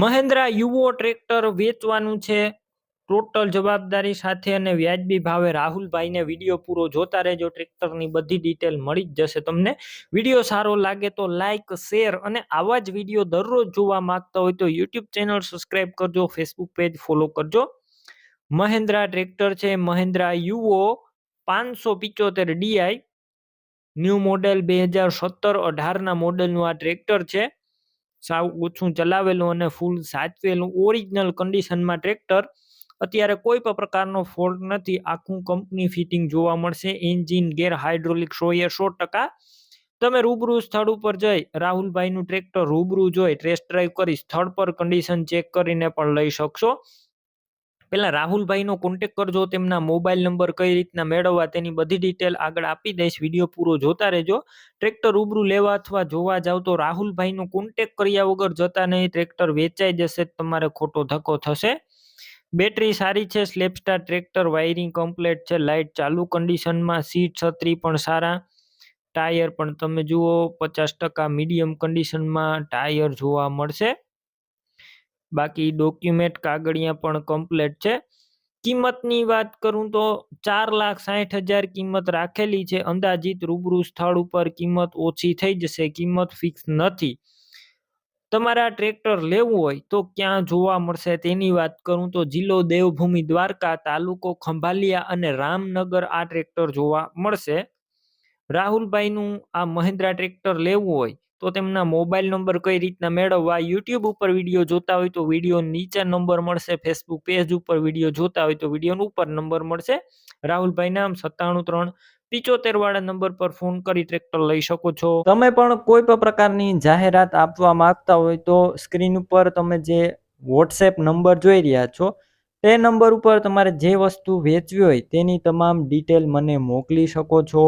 Mahendra Yuvo tractor વેચવાનું છે. Total જવાબદારી સાથે અને વ્યાજબી ભાવે રાહુલભાઈને વીડિયો પૂરો જોતા રહેજો. ટ્રેક્ટરની બધી ડિટેલ મળી જ જશે તમને. વીડિયો સારો લાગે તો લાઇક શેર અને આવા જ વીડિયો દરરોજ જોવા માંગતા હોય તો યુટ્યુબ ચેનલ સબસ્ક્રાઈબ કરજો, ફેસબુક પેજ ફોલો કરજો. મહેન્દ્રા ટ્રેક્ટર છે. મહેન્દ્રા યુવો પાંચસો પિચોતેર ડીઆઈ. ન્યૂ મોડેલ બે હજાર સત્તર અઢારના મોડેલનું આ ટ્રેક્ટર છે. સાવ ઓછું ચલાવેલું અને ફૂલ સાચવેલું ઓરિજિનલ કન્ડિશનમાં ટ્રેક્ટર અત્યારે કોઈ પણ પ્રકારનો ફોલ્ટ નથી. આખું કંપની ફિટિંગ જોવા મળશે. એન્જિન ગેર હાઇડ્રોલિક સો એ સો ટકા તમે રૂબરૂ સ્થળ ઉપર જઈ રાહુલભાઈનું ટ્રેક્ટર રૂબરૂ જોઈ ટેસ્ટ ડ્રાઈવ કરી સ્થળ પર કન્ડિશન ચેક કરીને પણ લઈ શકશો. પેલા રાહુલભાઈનો કોન્ટેક કરજો, તેમના મોબાઈલ નંબર કઈ રીતના મેળવવા તેની બધી ડિટેલ આગળ આપી દઈશ. વીડિયો પૂરો જોતા રહેજો. ટ્રેક્ટર રૂબરૂ લેવા અથવા જોવા જાવ તો રાહુલભાઈનો કોન્ટેક કર્યા વગર જતા નહીં. ટ્રેક્ટર વેચાઈ જશે તમારે ખોટો ધક્કો થશે. બેટરી સારી છે. સ્લેપસ્ટાર ટ્રેક્ટર વાયરિંગ કમ્પ્લેટ છે. લાઇટ ચાલુ કન્ડિશનમાં સીટ છત્રી પણ સારા. ટાયર પણ તમે જુઓ, પચાસ ટકા મીડિયમ કન્ડિશનમાં ટાયર જોવા મળશે. બાકી ડોક્યુમેન્ટ કાગળિયા પણ કમ્પ્લેટ છે. કિંમતની વાત કરું તો ચાર લાખ સાઠ હજાર કિંમત રાખેલી છે. અંદાજિત રૂબરૂ સ્થળ ઉપર કિંમત ઓછી થઈ જશે, કિંમત ફિક્સ નથી. તમારે આ ટ્રેક્ટર લેવું હોય તો ક્યાં જોવા મળશે તેની વાત કરું તો જિલ્લો દેવભૂમિ દ્વારકા તાલુકો ખંભાલિયા અને રામનગર આ ટ્રેક્ટર જોવા મળશે. રાહુલભાઈનું આ મહિન્દ્રા ટ્રેક્ટર લેવું હોય તો તેમના મોબાઈલ નંબર કઈ રીતના મેળવવા, યુટ્યુબ ઉપર વીડિયો જોતા હોય તો વીડિયો નીચે નંબર મળશે, ફેસબુક પેજ ઉપર વીડિયો જોતા હોય તો વીડિયો ઉપર નંબર મળશે. રાહુલભાઈ નામ સત્તાણું ત્રણ પિચોતેર વાળા નંબર પર ફોન કરી ટ્રેક્ટર લઈ શકો છો. તમે પણ કોઈ પણ પ્રકારની જાહેરાત આપવા માંગતા હોય તો સ્ક્રીન ઉપર તમે જે વોટ્સએપ નંબર જોઈ રહ્યા છો, તે નંબર ઉપર તમારે જે વસ્તુ વેચવી હોય તેની તમામ ડિટેલ મને મોકલી શકો છો.